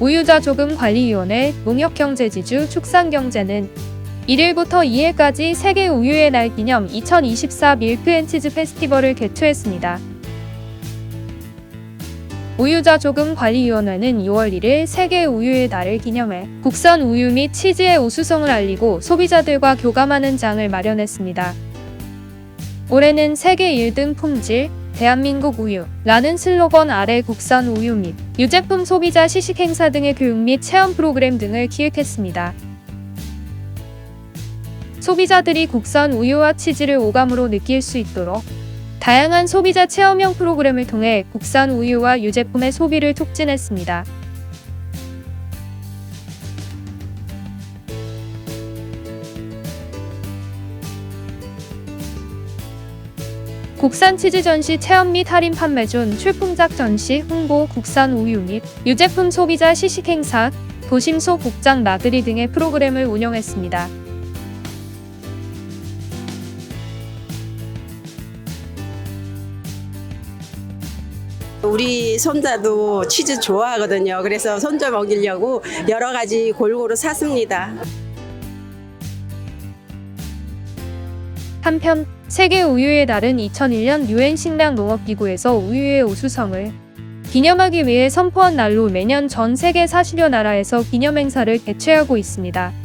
우유자 조금 관리위원회 농협경제지주 축산경제는 1일부터 2일까지 세계 우유의 날 기념 2024 밀크앤치즈 페스티벌을 개최했습니다. 우유자 조금 관리위원회는 2월 1일 세계 우유의 날을 기념해 국산 우유 및 치즈의 우수성을 알리고 소비자들과 교감하는 장을 마련했습니다. 올해는 세계 1등 품질, 대한민국 우유라는 슬로건 아래 국산 우유 및 유제품 소비자 시식 행사 등의 교육 및 체험 프로그램 등을 기획했습니다. 소비자들이 국산 우유와 치즈를 오감으로 느낄 수 있도록 다양한 소비자 체험형 프로그램을 통해 국산 우유와 유제품의 소비를 촉진했습니다. 국산 치즈 전시 체험 및 할인 판매존, 출품작 전시, 홍보, 국산 우유 및 유제품 소비자 시식 행사, 도심 속 복장 나들이 등의 프로그램을 운영했습니다. 우리 손자도 치즈 좋아하거든요. 그래서 손자 먹이려고 여러 가지 골고루 샀습니다. 한편 세계 우유의 날은 2001년 유엔 식량 농업기구에서 우유의 우수성을 기념하기 위해 선포한 날로 매년 전 세계 40여 나라에서 기념 행사를 개최하고 있습니다.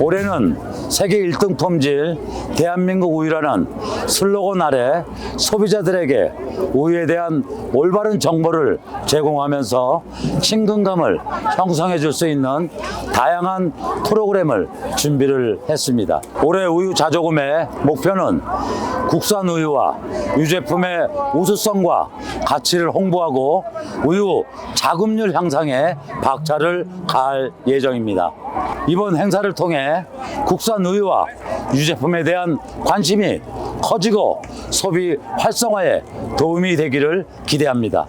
올해는 세계 1등 품질 대한민국 우유라는 슬로건 아래 소비자들에게 우유에 대한 올바른 정보를 제공하면서 친근감을 형성해 줄 수 있는 다양한 프로그램을 준비를 했습니다. 올해 우유 자조금의 목표는 국산 우유와 유제품의 우수성과 가치를 홍보하고 우유 자금률 향상에 박차를 가할 예정입니다. 이번 행사를 통해 국산 우유와 유제품에 대한 관심이 커지고 소비 활성화에 도움이 되기를 기대합니다.